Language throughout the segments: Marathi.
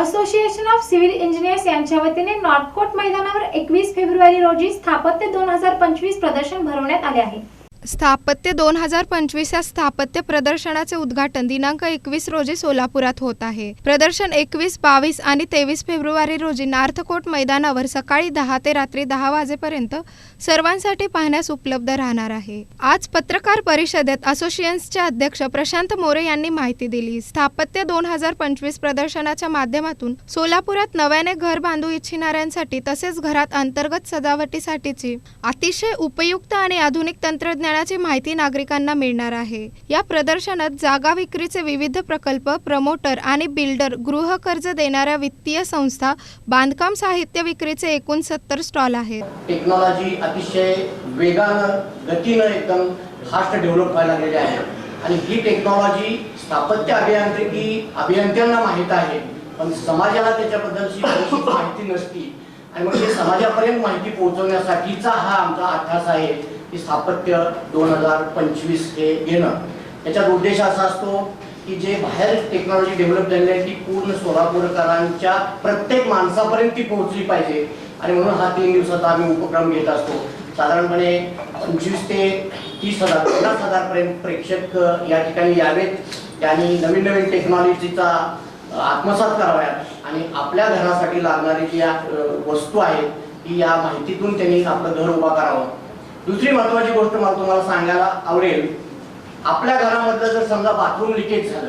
असोसिएशन ऑफ सिव्हिल इंजिनियर्स यांच्या वतीने नॉर्थकोट मैदानावर एकवीस फेब्रुवारी रोजी स्थापत्य दोन हजार पंचवीस प्रदर्शन भरवण्यात आले आहे. स्थापत्य दोन हजार पंचवीस या स्थापत्य प्रदर्शनाचे उद्घाटन दिनांक एकवीस रोजी सोलापुरात होत आहे. प्रदर्शन एकवीस बावीस आणि तेवीस फेब्रुवारी रोजी नार्थकोट मैदानावर सकाळी दहा ते रात्री दहा वाजेपर्यंत सर्वांसाठी पाहण्यास उपलब्ध राहणार आहे. आज पत्रकार परिषदेत असोसिएशनचे अध्यक्ष प्रशांत मोरे यांनी माहिती दिली. स्थापत्य दोन हजार पंचवीस प्रदर्शनाच्या माध्यमातून सोलापुरात नव्याने घर बांधू इच्छिणाऱ्यांसाठी तसेच घरात अंतर्गत सजावटीसाठीची अतिशय उपयुक्त आणि आधुनिक तंत्रज्ञान तंत्रज्ञानाची माहिती नागरिकांना मिळणार आहे. या प्रदर्शनात जागा विक्रीचे विविध प्रकल्प प्रमोटर आणि बिल्डर गृहकर्ज देणाऱ्या वित्तीय संस्था बांधकाम साहित्य विक्रीचे एकूण सत्तर स्टॉल आहेत. टेक्नॉलॉजी अतिशय वेगानं गतीनं एकदम फास्ट डेव्हलप व्हायला लागलेली आहे. आणि ही टेक्नॉलॉजी स्थापत्य अभियांत्रिकी अभियंत्यांना माहीत आहे पण समाजाला त्याच्याबद्दलची माहिती नसती. आणि मग हे समाजापर्यंत माहिती पोहोचवण्यासाठीचा हा आमचा अभ्यास आहे की स्थापत्य दोन हजार पंचवीस हे घेणं. त्याच्यात उद्देश असा असतो की जे बाहेर टेक्नॉलॉजी डेव्हलप झालेली आहे ती पूर्ण सोलापूरकरांच्या प्रत्येक माणसापर्यंत ती पोहोचली पाहिजे. आणि म्हणून हा तीन दिवसाचा आम्ही उपक्रम घेत असतो. साधारणपणे पंचवीस ते तीस हजार पन्नास हजारपर्यंत प्रेक्षक या ठिकाणी यावेत. त्यांनी नवीन नवीन टेक्नॉलॉजीचा आत्मसात कराव्यात. आणि आपल्या घरासाठी लागणारी जी या वस्तू आहेत ती या माहितीतून त्यांनी आपलं घर उभा करावं. दुसरी महत्वाची गोष्ट मला तुम्हाला सांगायला आवडेल आपल्या घरामधलं जर समजा बाथरूम लिकेज झालं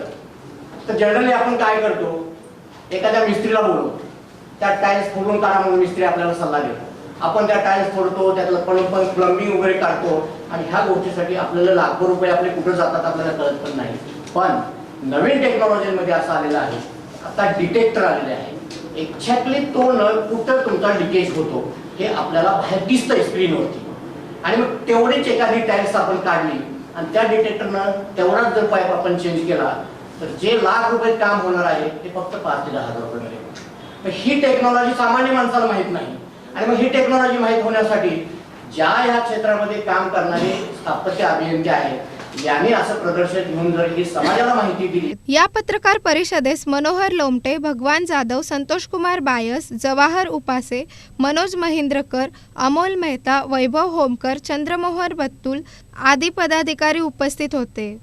तर जनरली आपण काय करतो? एखाद्या मिस्त्रीला बोलवतो. त्या टाईल्स फोडून काढा म्हणून मिस्त्री आपल्याला सल्ला देतो. आपण त्या टाईल्स फोडतो त्यातलं पण पण प्लंबिंग वगैरे काढतो आणि ह्या गोष्टीसाठी आपल्याला लाखो रुपये आपले कुठं जातात आपल्याला कळत पण नाही. पण नवीन टेक्नॉलॉजीमध्ये असं आलेलं आहे. आता डिटेक्टर आलेले आहे. एक्झॅक्टली तो नळ कुठं तुमचा लिकेज होतो हे आपल्याला बाहेर दिसतंय स्क्रीनवरती आणि मग तेवढीच एखादी टॅक्स आपण काढली आणि त्या डिटेक्टरनं तेवढाच जर पाईप आपण चेंज केला तर जे लाख रुपये काम होणार आहे ते फक्त पाच ते दहा हजार रुपये मिळेल. तर ही टेक्नॉलॉजी सामान्य माणसाला माहीत नाही. आणि मग ही टेक्नॉलॉजी माहीत होण्यासाठी ज्या या क्षेत्रामध्ये काम करणारे स्थापत्य अभियंते आहेत म्हणजे असं प्रदर्शन घेऊन जर ही समाजाला माहिती दिली. या पत्रकार परिषदेस मनोहर लोमटे भगवान जाधव संतोष कुमार बायस जवाहर उपासे मनोज महिंद्रकर अमोल मेहता वैभव होमकर चंद्रमोहर बत्तुल आदी पदाधिकारी उपस्थित होते.